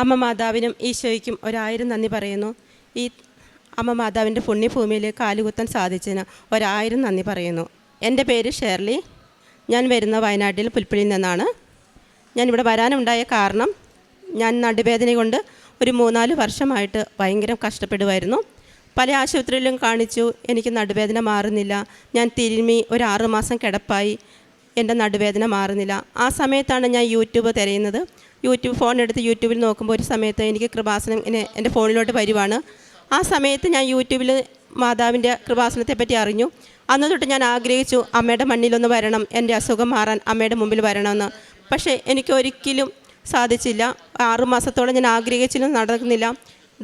അമ്മ മാതാവിനും ഈശോയ്ക്കും ഒരായിരം നന്ദി പറയുന്നു. ഈ അമ്മ മാതാവിന്റെ പുണ്യഭൂമിയിൽ കാലുകുത്താൻ സാധിച്ചതിന് ഒരായിരം നന്ദി പറയുന്നു. എന്റെ പേര് ഷേർലി. ഞാൻ വരുന്ന വയനാട്ടിൽ പുൽപ്പള്ളിയിൽ നിന്നാണ്. ഞാനിവിടെ വരാനുണ്ടായ കാരണം ഞാൻ നടുവേദന കൊണ്ട് ഒരു മൂന്നാൽ വർഷമായിട്ട് ഭയങ്കര കഷ്ടപ്പെടുമായിരുന്നു പല ആശുപത്രിയിലും കാണിച്ചു എനിക്ക് നടുവേദന മാറുന്നില്ല. ഞാൻ തിരുമി ഒരു ആറുമാസം കിടപ്പായി. എന്റെ നടുവേദന മാറുന്നില്ല. ആ സമയത്താണ് ഞാൻ യൂട്യൂബ് തിരയുന്നത്. യൂട്യൂബ് ഫോൺ എടുത്ത് യൂട്യൂബിൽ നോക്കുമ്പോൾ ഒരു സമയത്ത് എനിക്ക് കൃപാസനം ഇങ്ങനെ എന്റെ ഫോണിലോട്ട് വരുവാണ്. ആ സമയത്ത് ഞാൻ യൂട്യൂബിൽ മാതാവിന്റെ കൃപാസനത്തെ പറ്റി അറിഞ്ഞു. അന്ന് തൊട്ട് ഞാൻ ആഗ്രഹിച്ചു അമ്മയുടെ മണ്ണിലൊന്ന് വരണം എന്റെ അസുഖം മാറാൻ അമ്മയുടെ മുമ്പിൽ വരണമെന്ന്. പക്ഷേ എനിക്ക് ഒരിക്കലും സാധിച്ചില്ല. ആറുമാസത്തോളം ഞാൻ ആഗ്രഹിച്ചിലും നടക്കുന്നില്ല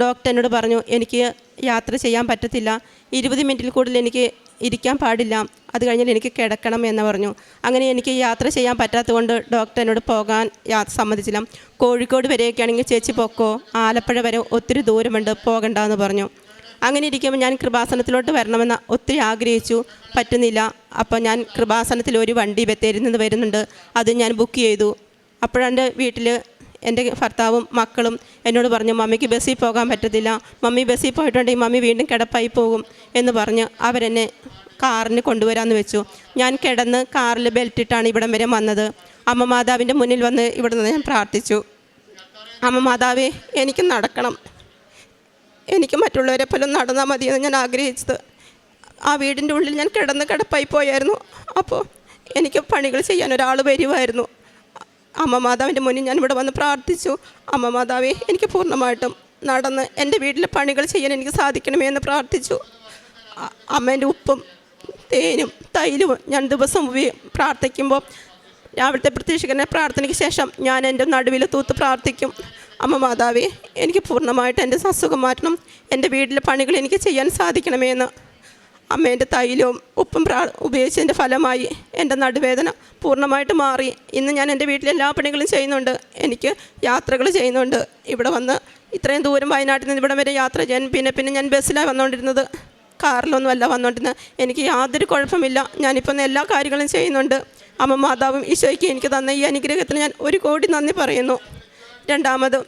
ഡോക്ടർ എന്നോട് പറഞ്ഞു എനിക്ക് യാത്ര ചെയ്യാൻ പറ്റത്തില്ല. ഇരുപത് മിനിറ്റിൽ കൂടുതൽ എനിക്ക് ഇരിക്കാൻ പാടില്ല. അത് കഴിഞ്ഞാൽ എനിക്ക് കിടക്കണം എന്ന് പറഞ്ഞു. അങ്ങനെ എനിക്ക് യാത്ര ചെയ്യാൻ പറ്റാത്തതുകൊണ്ട് ഡോക്ടർ എന്നോട് പോകാൻ സമ്മതിച്ചില്ല. കോഴിക്കോട് വരെയൊക്കെ ആണെങ്കിൽ ചേച്ചി പൊക്കോ ആലപ്പുഴ വരെ ഒത്തിരി ദൂരമുണ്ട് പോകണ്ട എന്ന് പറഞ്ഞു. അങ്ങനെ ഇരിക്കുമ്പോൾ ഞാൻ കൃപാസനത്തിലോട്ട് വരണമെന്ന് ഒത്തിരി ആഗ്രഹിച്ചു. പറ്റുന്നില്ല. അപ്പോൾ ഞാൻ കൃപാസനത്തിൽ ഒരു വണ്ടി ബത്തേരിൽ നിന്ന് വരുന്നുണ്ട്. അത് ഞാൻ ബുക്ക് ചെയ്തു. അപ്പോഴെന്റെ വീട്ടിൽ എന്റെ ഭർത്താവും മക്കളും എന്നോട് പറഞ്ഞു മമ്മിക്ക് ബസ്സിൽ പോകാൻ പറ്റത്തില്ല. മമ്മി ബസ്സിൽ പോയിട്ടുണ്ടെങ്കിൽ മമ്മി വീണ്ടും കിടപ്പായി പോകും എന്ന് പറഞ്ഞ് അവരെന്നെ കാറിന് കൊണ്ടുവരാമെന്ന് വെച്ചു. ഞാൻ കിടന്ന് കാറിൽ ബെൽറ്റിട്ടാണ് ഇവിടം വരെ വന്നത്. അമ്മ മാതാവിന്റെ മുന്നിൽ വന്ന് ഇവിടെ നിന്ന് ഞാൻ പ്രാർത്ഥിച്ചു. അമ്മ മാതാവേ എനിക്ക് നടക്കണം. എനിക്ക് മറ്റുള്ളവരെ പോലും നടന്നാൽ മതിയെന്ന് ഞാൻ ആഗ്രഹിച്ചത്. ആ വീടിന്റെ ഉള്ളിൽ ഞാൻ കിടന്ന് കിടപ്പായി പോയായിരുന്നു. അപ്പോൾ എനിക്ക് പണികൾ ചെയ്യാൻ ഒരാൾ വരുമായിരുന്നു. അമ്മ മാതാവിന്റെ മുന്നിൽ ഞാൻ ഇവിടെ വന്ന് പ്രാർത്ഥിച്ചു. അമ്മ മാതാവേ എനിക്ക് പൂർണമായിട്ടും നടന്ന് എന്റെ വീട്ടിലെ പണികൾ ചെയ്യാൻ എനിക്ക് സാധിക്കണമേ എന്ന് പ്രാർത്ഥിച്ചു. അമ്മേന്റെ ഉപ്പും തേനും തൈലും ഞാൻ ദിവസം പ്രാർത്ഥിക്കുമ്പോൾ രാവിലത്തെ പ്രത്യക്ഷകരണ പ്രാർത്ഥനയ്ക്ക് ശേഷം ഞാൻ എന്റെ നടുവിൽ തൂത്ത് പ്രാർത്ഥിക്കും. അമ്മ മാതാവേ എനിക്ക് പൂർണമായിട്ട് എന്റെ അസുഖം മാറ്റണം. എന്റെ വീട്ടിലെ പണികൾ എനിക്ക് ചെയ്യാൻ സാധിക്കണമേ എന്ന് അമ്മേന്റെ തൈലവും ഉപ്പും പ്രാ ഉപയോഗിച്ചതിന്റെ ഫലമായി എന്റെ നടുവേദന പൂർണമായിട്ട് മാറി. ഇന്ന് ഞാൻ എന്റെ വീട്ടിലെ എല്ലാ പണികളും ചെയ്യുന്നുണ്ട്. എനിക്ക് യാത്രകൾ ചെയ്യുന്നുണ്ട്. ഇവിടെ വന്ന് ഇത്രയും ദൂരം വയനാട്ടിൽ നിന്ന് ഇവിടെ വരെ യാത്ര ചെയ്യാൻ പിന്നെ പിന്നെ ഞാൻ ബസ്സിലാണ് വന്നുകൊണ്ടിരുന്നത്. കാറിലൊന്നുമല്ല വന്നുകൊണ്ടിരുന്നത്. എനിക്ക് യാതൊരു കുഴപ്പമില്ല. ഞാനിപ്പം എല്ലാ കാര്യങ്ങളും ചെയ്യുന്നുണ്ട്. അമ്മ മാതാവും ഈശോയ്ക്ക് എനിക്ക് തന്ന ഈ അനുഗ്രഹത്തിന് ഞാൻ ഒരു കോടി നന്ദി പറയുന്നു. രണ്ടാമത്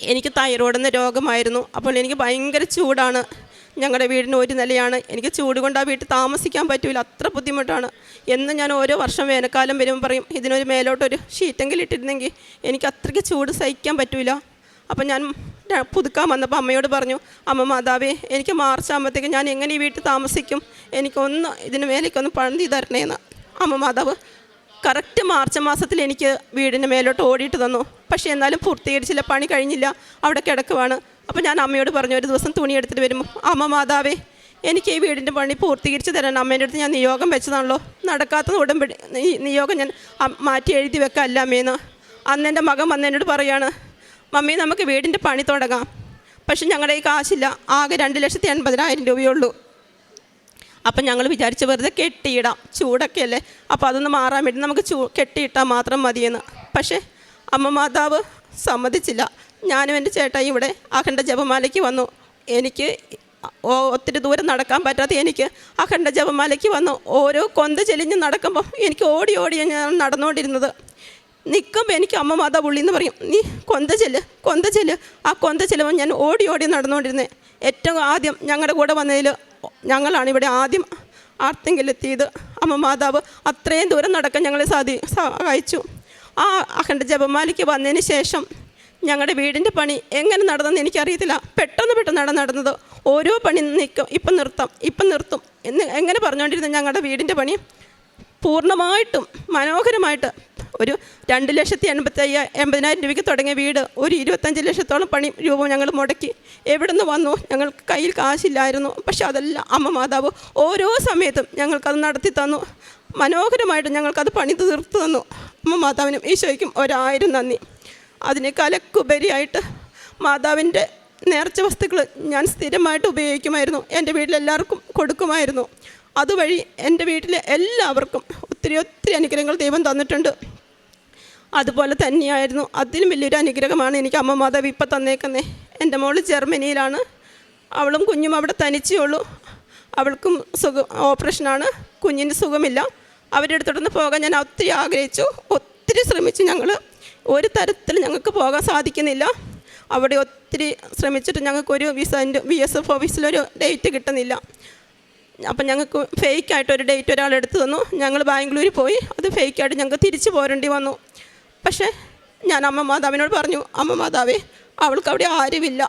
എനിക്ക് തൈറോയ്ഡ് എന്ന രോഗമായിരുന്നു. അപ്പോൾ എനിക്ക് ഭയങ്കര ചൂടാണ്. ഞങ്ങളുടെ വീടിന് ഒരു നിലയാണ്. എനിക്ക് ചൂട് കൊണ്ട് ആ വീട്ടിൽ താമസിക്കാൻ പറ്റില്ല അത്ര ബുദ്ധിമുട്ടാണ്. എന്ന് ഞാൻ ഓരോ വർഷം വേനൽക്കാലം വരുമ്പോൾ പറയും ഇതിനൊരു മേലോട്ടൊരു ഷീറ്റെങ്കിലും ഇട്ടിരുന്നെങ്കിൽ എനിക്ക് അത്രയ്ക്ക് ചൂട് സഹിക്കാൻ പറ്റില്ല അപ്പം ഞാൻ പുതുക്കാൻ വന്നപ്പോൾ അമ്മയോട് പറഞ്ഞു അമ്മ മാതാവേ എനിക്ക് മാർച്ച് ആകുമ്പോഴത്തേക്ക് ഞാൻ എങ്ങനെ ഈ വീട്ടിൽ താമസിക്കും? എനിക്കൊന്ന് ഇതിന് മേലേക്കൊന്ന് പണിതി തരണേന്ന്. അമ്മ മാതാവ് കറക്റ്റ് മാർച്ച് മാസത്തിൽ എനിക്ക് വീടിന് മേലോട്ട് ഓടിയിട്ട് തന്നു. പക്ഷേ എന്നാലും പൂർത്തീകരിച്ചില്ല പണി കഴിഞ്ഞില്ല. അവിടെ കിടക്കുവാണ്. അപ്പോൾ ഞാൻ അമ്മയോട് പറഞ്ഞു ഒരു ദിവസം തുണി എടുത്തിട്ട് വരുമ്പോൾ അമ്മ മാതാവേ എനിക്ക് ഈ വീടിന്റെ പണി പൂർത്തീകരിച്ച് തരാൻ അമ്മേന്റെ അടുത്ത് ഞാൻ നിയോഗം വെച്ചതാണല്ലോ. നടക്കാത്തത് ഉടമ്പടി നിയോഗം ഞാൻ മാറ്റി എഴുതി വെക്കാമല്ല അമ്മേന്ന് അന്ന് എന്റെ മകൻ വന്ന് എന്നോട് പറയാണ് മമ്മി നമുക്ക് വീടിന്റെ പണി തുടങ്ങാം. പക്ഷെ ഞങ്ങളുടെ ഈ കാശില്ല. ആകെ രണ്ട് ലക്ഷത്തി എൺപതിനായിരം രൂപയുള്ളൂ. അപ്പം ഞങ്ങൾ വിചാരിച്ച് വെറുതെ കെട്ടിയിടാം. ചൂടൊക്കെ അല്ലേ? അപ്പോൾ അതൊന്ന് മാറാൻ വേണ്ടി നമുക്ക് ചൂ കെട്ടിയിട്ടാൽ മാത്രം മതിയെന്ന്. പക്ഷേ അമ്മ മാതാവ് സമ്മതിച്ചില്ല. ഞാനും എന്റെ ചേട്ടായി ഇവിടെ അഖണ്ഡ ജപമാലയ്ക്ക് വന്നു. എനിക്ക് ഒത്തിരി ദൂരം നടക്കാൻ പറ്റാത്ത എനിക്ക് അഖണ്ഡ ജപമാലയ്ക്ക് വന്നു. ഓരോ കൊന്ത ചെലിഞ്ഞ് നടക്കുമ്പോൾ എനിക്ക് ഓടി ഓടി ഞാൻ നടന്നുകൊണ്ടിരുന്നത്. നിൽക്കുമ്പോൾ എനിക്ക് അമ്മ മാതാ പുള്ളി എന്ന് പറയും നീ കൊന്ത ചെല്ല് കൊന്ത ചെല്ല്. ആ കൊന്ത ചെല്ലുമ്പോൾ ഞാൻ ഓടി ഓടി നടന്നുകൊണ്ടിരുന്നത് ഏറ്റവും ആദ്യം ഞങ്ങളുടെ കൂടെ വന്നതിൽ ഞങ്ങളാണ് ഇവിടെ ആദ്യം ആർത്തെങ്കിലെത്തിയത് അമ്മ മാതാവ് അത്രയും ദൂരം നടക്കാൻ ഞങ്ങളെ സാധി സഹായിച്ചു. ആ അഖണ്ഡ ജപമാലിക്ക് വന്നതിന് ശേഷം ഞങ്ങളുടെ വീടിന്റെ പണി എങ്ങനെ നടന്നെന്ന് എനിക്കറിയത്തില്ല. പെട്ടെന്ന് പെട്ടെന്നാണ് നടന്നത്. ഓരോ പണി നിൽക്കും ഇപ്പം നിർത്താം. ഇപ്പം നിർത്തും. എന്ന് എങ്ങനെ പറഞ്ഞുകൊണ്ടിരുന്ന ഞങ്ങളുടെ വീടിന്റെ പണി പൂർണമായിട്ടും മനോഹരമായിട്ട് ഒരു രണ്ട് ലക്ഷത്തി എൺപത്തി അയ്യ എൺപതിനായിരം രൂപയ്ക്ക് തുടങ്ങിയ വീട് ഒരു ഇരുപത്തഞ്ച് ലക്ഷത്തോളം പണി രൂപ ഞങ്ങൾ മുടക്കി. എവിടെ നിന്ന് വന്നു? ഞങ്ങൾക്ക് കയ്യിൽ കാശില്ലായിരുന്നു. പക്ഷെ അതെല്ലാം അമ്മ മാതാവ് ഓരോ സമയത്തും ഞങ്ങൾക്കത് നടത്തി തന്നു. മനോഹരമായിട്ട് ഞങ്ങൾക്കത് പണി തീർത്തു തന്നു. അമ്മ മാതാവിനും ഈശോയ്ക്കും ഒരായിരം നന്ദി. അതിനേക്കാളൊക്കെ മാതാവിന്റെ നേർച്ച വസ്തുക്കൾ ഞാൻ സ്ഥിരമായിട്ട് ഉപയോഗിക്കുമായിരുന്നു. എന്റെ വീട്ടിലെല്ലാവർക്കും കൊടുക്കുമായിരുന്നു. അതുവഴി എന്റെ വീട്ടിലെ എല്ലാവർക്കും ഒത്തിരി ഒത്തിരി അനുഗ്രഹങ്ങൾ ദൈവം തന്നിട്ടുണ്ട്. അതുപോലെ തന്നെയായിരുന്നു. അതിലും വലിയൊരു അനുഗ്രഹമാണ് എനിക്ക് അമ്മ മാതാവ് ഇപ്പം തന്നേക്കുന്നേ. എന്റെ മോൾ ജർമ്മനിയിലാണ്. അവളും കുഞ്ഞും അവിടെ തനിച്ചേ ഉള്ളൂ. അവൾക്കും സുഖം ഓപ്പറേഷനാണ്. കുഞ്ഞിന് സുഖമില്ല. അവരുടെ അടുത്തോട്ടൊന്ന് പോകാൻ ഞാൻ ഒത്തിരി ആഗ്രഹിച്ചു. ഒത്തിരി ശ്രമിച്ചു ഞങ്ങൾ ഒരു തരത്തിൽ ഞങ്ങൾക്ക് പോകാൻ സാധിക്കുന്നില്ല. അവിടെ ഒത്തിരി ശ്രമിച്ചിട്ട് ഞങ്ങൾക്കൊരു വിസന്റെ വി എസ് എഫ് ഓഫീസിലൊരു ഡേറ്റ് കിട്ടുന്നില്ല. അപ്പം ഞങ്ങൾക്ക് ഫേക്കായിട്ട് ഒരു ഡേറ്റ് ഒരാൾ എടുത്തു തന്നു. ഞങ്ങൾ ബാംഗ്ലൂരിൽ പോയി. അത് ഫേക്കായിട്ട് ഞങ്ങൾക്ക് തിരിച്ചു പോരേണ്ടി വന്നു. പക്ഷേ ഞാൻ അമ്മ മാതാവിനോട് പറഞ്ഞു അമ്മ മാതാവേ അവൾക്ക് അവിടെ ആരുമില്ല.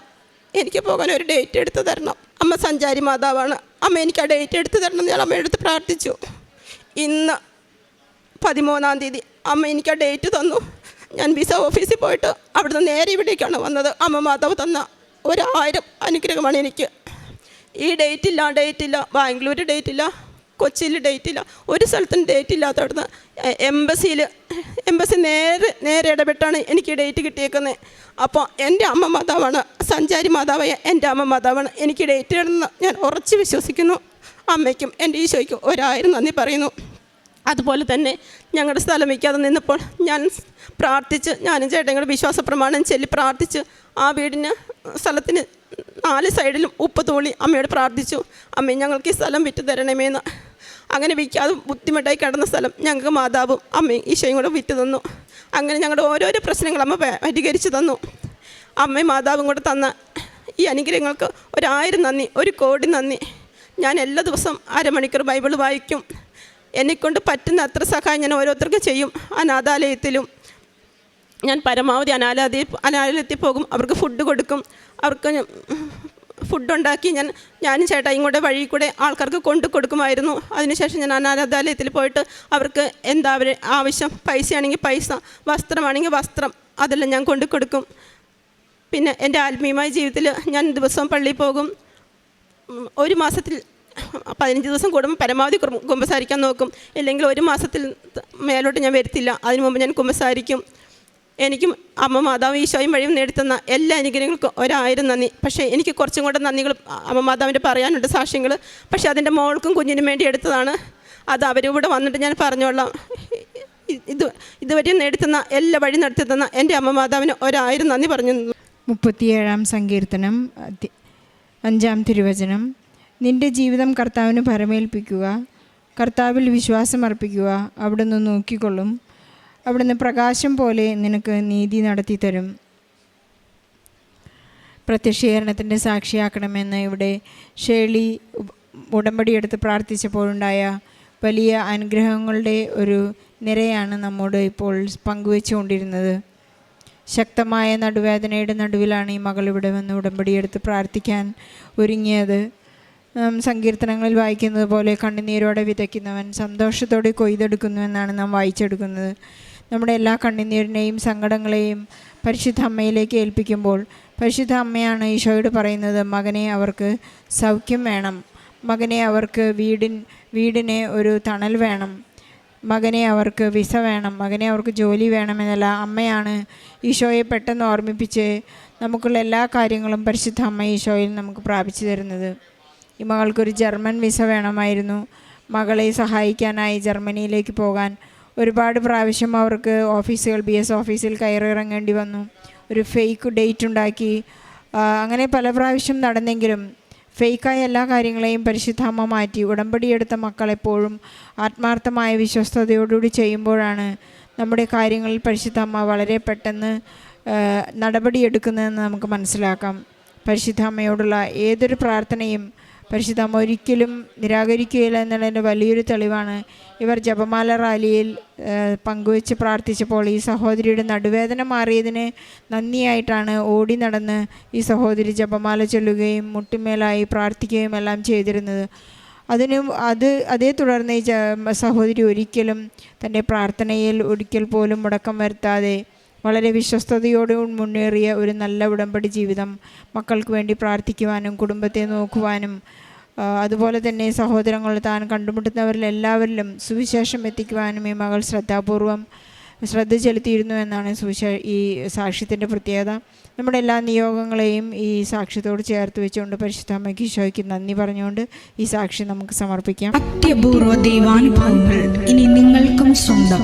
എനിക്ക് പോകാൻ ഒരു ഡേറ്റ് എടുത്ത് തരണം. അമ്മ സഞ്ചാരി മാതാവാണ്. അമ്മ എനിക്ക് ആ ഡേറ്റ് എടുത്ത് തരണം എന്ന് ഞാൻ അമ്മയുടെ അടുത്ത് പ്രാർത്ഥിച്ചു. ഇന്ന് പതിമൂന്നാം തീയതി അമ്മ എനിക്ക് ആ ഡേറ്റ് തന്നു. ഞാൻ വിസ ഓഫീസിൽ പോയിട്ട് അവിടുന്ന് നേരെ ഇവിടേക്കാണ് വന്നത്. അമ്മ മാതാവ് തന്ന ഒരായിരം അനുഗ്രഹമാണ് എനിക്ക്. ഈ ഡേറ്റ് ഇല്ല ഡേറ്റ് ഇല്ല. ബാംഗ്ലൂർ ഡേറ്റ് ഇല്ല. കൊച്ചിയിൽ ഡേറ്റ് ഇല്ല. ഒരു സ്ഥലത്തും ഡേറ്റ് ഇല്ലാത്ത അവിടുന്ന് എംബസിയിൽ എംബസി നേരെ നേരെ ഇടപെട്ടാണ് എനിക്ക് ഡേറ്റ് കിട്ടിയേക്കുന്നത് അപ്പോൾ എന്റെ അമ്മ മാതാവാണ് സഞ്ചാരി മാതാവായ എന്റെ അമ്മ മാതാവാണ് എനിക്ക് ഡേറ്റ് ഇടുന്ന ഞാൻ ഉറച്ച് വിശ്വസിക്കുന്നു. അമ്മയ്ക്കും എന്റെ ഈശോയ്ക്കും ഒരായിരം നന്ദി പറയുന്നു. അതുപോലെ തന്നെ ഞങ്ങളുടെ സ്ഥലം വയ്ക്കാതെ നിന്നപ്പോൾ ഞാൻ പ്രാർത്ഥിച്ച് ഞാനും ചേട്ടൻ കൂടെ വിശ്വാസ പ്രമാണം ചൊല്ലി പ്രാർത്ഥിച്ച് ആ വീടിന് സ്ഥലത്തിന് നാല് സൈഡിലും ഉപ്പ് തോളി അമ്മയോട് പ്രാർത്ഥിച്ചു. അമ്മ ഞങ്ങൾക്ക് ഈ സ്ഥലം വിറ്റ് തരണമേന്ന് അങ്ങനെ വിൽക്കാതെ ബുദ്ധിമുട്ടായി കിടന്ന സ്ഥലം ഞങ്ങൾക്ക് മാതാവും അമ്മയും ഈശോയും കൂടെ വിറ്റ് തന്നു. അങ്ങനെ ഞങ്ങളുടെ ഓരോരോ പ്രശ്നങ്ങൾ അമ്മ പരിഹരിച്ച് തന്നു. അമ്മയും മാതാവും കൂടെ തന്ന ഈ അനുഗ്രഹങ്ങൾക്ക് ഒരായിരം നന്ദി ഒരു കോടി നന്ദി. ഞാൻ എല്ലാ ദിവസവും അരമണിക്കൂർ ബൈബിൾ വായിക്കും. എന്നെക്കൊണ്ട് പറ്റുന്ന അത്ര സഹായം ഞാൻ ഓരോരുത്തർക്കും ചെയ്യും. അനാഥാലയത്തിലും ഞാൻ പരമാവധി അനാഥാലയ അനാലയത്തിൽ പോകും. അവർക്ക് ഫുഡ് കൊടുക്കും. അവർക്ക് ഫുഡ് ഉണ്ടാക്കി ഞാൻ ഞാനും ചേട്ടായും കൂടെ വഴി കൂടെ ആൾക്കാർക്ക് കൊണ്ടു കൊടുക്കുമായിരുന്നു. അതിനുശേഷം ഞാൻ അനാഥാലയത്തിൽ പോയിട്ട് അവർക്ക് എന്താ അവർ ആവശ്യം പൈസയാണെങ്കിൽ പൈസ വസ്ത്രമാണെങ്കിൽ വസ്ത്രം അതെല്ലാം ഞാൻ കൊണ്ടു കൊടുക്കും. പിന്നെ എന്റെ ആത്മീയമായ ജീവിതത്തിൽ ഞാൻ ദിവസവും പള്ളിയിൽ പോകും. ഒരു മാസത്തിൽ പതിനഞ്ച് ദിവസം കൂടുമ്പോൾ പരമാവധി കുമ്പസാരിക്കാൻ നോക്കും. ഇല്ലെങ്കിൽ ഒരു മാസത്തിൽ മേലോട്ട് ഞാൻ വരുത്തില്ല. അതിനു മുമ്പ് ഞാൻ കുമ്പസാരിക്കും. എനിക്കും അമ്മ മാതാവ് ഈശോയും വഴിയും നേടിത്തന്ന എല്ലാ അനുഗ്രഹങ്ങൾക്കും ഒരായിരം നന്ദി. പക്ഷേ എനിക്ക് കുറച്ചും കൂടെ നന്ദികൾ അമ്മ മാതാവിന്റെ പറയാനുണ്ട് സാക്ഷ്യങ്ങൾ. പക്ഷേ അതിന്റെ മോൾക്കും കുഞ്ഞിനും വേണ്ടി എടുത്തതാണ്. അത് അവരിവിടെ വന്നിട്ട് ഞാൻ പറഞ്ഞോളാം. ഇത് ഇതുവരെ നേടിത്തന്ന എല്ലാ വഴി നടത്തി തന്ന എന്റെ അമ്മ മാതാവിന് ഒരായിരം നന്ദി പറഞ്ഞു. മുപ്പത്തിയേഴാം സങ്കീർത്തനം അഞ്ചാം തിരുവചനം. നിന്റെ ജീവിതം കർത്താവിന് പരമേൽപ്പിക്കുക. കർത്താവിൽ വിശ്വാസം അർപ്പിക്കുക. നിന്ന് നോക്കിക്കൊള്ളും. അവിടുന്ന് പ്രകാശം പോലെ നിനക്ക് നീതി നടത്തി തരും പ്രത്യക്ഷീകരണത്തിന്റെ സാക്ഷിയാക്കണമെന്ന് ഇവിടെ ഷേളി ഉടമ്പടിയെടുത്ത് പ്രാർത്ഥിച്ചപ്പോഴുണ്ടായ വലിയ അനുഗ്രഹങ്ങളുടെ ഒരു നിരയാണ് നമ്മോട് ഇപ്പോൾ പങ്കുവെച്ചുകൊണ്ടിരുന്നത്. ശക്തമായ നടുവേദനയുടെ നടുവിലാണ് ഈ മകൾ ഇവിടെ വന്ന് ഉടമ്പടിയെടുത്ത് പ്രാർത്ഥിക്കാൻ ഒരുങ്ങിയത്. സങ്കീർത്തനങ്ങളിൽ വായിക്കുന്നത് പോലെ കണ്ണുനീരോടെ വിതയ്ക്കുന്നവൻ സന്തോഷത്തോടെ കൊയ്തെടുക്കുന്നുവെന്നാണ് നാം വായിച്ചെടുക്കുന്നത്. നമ്മുടെ എല്ലാ കണ്ണുനീരിനെയും സങ്കടങ്ങളെയും പരിശുദ്ധ അമ്മയിലേക്ക് ഏൽപ്പിക്കുമ്പോൾ പരിശുദ്ധ അമ്മയാണ് ഈശോയോട് പറയുന്നത് മകനെ അവർക്ക് സൗഖ്യം വേണം. മകനെ അവർക്ക് വീടിൻ വീടിനെ ഒരു തണൽ വേണം. മകനെ അവർക്ക് വിസ വേണം. മകനെ അവർക്ക് ജോലി വേണമെന്നല്ല അമ്മയാണ് ഈശോയെ പെട്ടെന്ന് ഓർമ്മിപ്പിച്ച് നമുക്കുള്ള എല്ലാ കാര്യങ്ങളും പരിശുദ്ധ അമ്മ ഈശോയിൽ നമുക്ക് പ്രാപിച്ചു തരുന്നത്. ഈ മകൾക്കൊരു ജർമ്മൻ വിസ വേണമായിരുന്നു. മകളെ സഹായിക്കാനായി ജർമ്മനിയിലേക്ക് പോകാൻ ഒരുപാട് പ്രാവശ്യം അവർക്ക് ഓഫീസുകൾ ബി എസ് ഓഫീസിൽ കയറിയിറങ്ങേണ്ടി വന്നു. ഒരു ഫേക്ക് ഡേറ്റ് ഉണ്ടാക്കി. അങ്ങനെ പല പ്രാവശ്യം നടന്നെങ്കിലും ഫേക്കായ എല്ലാ കാര്യങ്ങളെയും പരിശുദ്ധാമ്മ മാറ്റി. ഉടമ്പടിയെടുത്ത മക്കൾ എപ്പോഴും ആത്മാർത്ഥമായ വിശ്വസ്തയോടുകൂടി ചെയ്യുമ്പോഴാണ് നമ്മുടെ കാര്യങ്ങളിൽ പരിശുദ്ധാമ്മ വളരെ പെട്ടെന്ന് നടപടിയെടുക്കുന്നതെന്ന് നമുക്ക് മനസ്സിലാക്കാം. പരിശുദ്ധാമ്മയോടുള്ള ഏതൊരു പ്രാർത്ഥനയും പരിശുദ്ധ ഒരിക്കലും നിരാകരിക്കുകയില്ല എന്നുള്ളതിന്റെ വലിയൊരു തെളിവാണ്. ഇവർ ജപമാല റാലിയിൽ പങ്കുവെച്ച് പ്രാർത്ഥിച്ചപ്പോൾ ഈ സഹോദരിയുടെ നടുവേദന മാറിയതിന് നന്ദിയായിട്ടാണ് ഓടി നടന്ന് ഈ സഹോദരി ജപമാല ചൊല്ലുകയും മുട്ടിമേലായി പ്രാർത്ഥിക്കുകയും എല്ലാം ചെയ്തിരുന്നത്. അതിനും അത് അതേ തുടർന്ന് ഈ സഹോദരി ഒരിക്കലും തന്റെ പ്രാർത്ഥനയിൽ ഒരിക്കൽ പോലും മുടക്കം വരുത്താതെ വളരെ വിശ്വസ്തയോടെ മുന്നേറിയ ഒരു നല്ല ഉടമ്പടി ജീവിതം മക്കൾക്ക് വേണ്ടി പ്രാർത്ഥിക്കുവാനും കുടുംബത്തെ നോക്കുവാനും അതുപോലെ തന്നെ സഹോദരങ്ങൾ താൻ കണ്ടുമുട്ടുന്നവരിൽ എല്ലാവരിലും സുവിശേഷം എത്തിക്കുവാനും ഈ മകൾ ശ്രദ്ധാപൂർവം ശ്രദ്ധ ചെലുത്തിയിരുന്നു എന്നാണ് സുവിശേ ഈ സാക്ഷ്യത്തിന്റെ പ്രത്യേകത. നമ്മുടെ എല്ലാ നിയോഗങ്ങളെയും ഈ സാക്ഷ്യത്തോട് ചേർത്ത് വെച്ചുകൊണ്ട് പരിശുദ്ധ അമ്മയ്ക്ക് ഈശോയ്ക്ക് നന്ദി പറഞ്ഞുകൊണ്ട് ഈ സാക്ഷി നമുക്ക് സമർപ്പിക്കാം. അത്യപൂർവ ദൈവാനുഭവങ്ങൾ ഇനി നിങ്ങൾക്കും സ്വന്തം.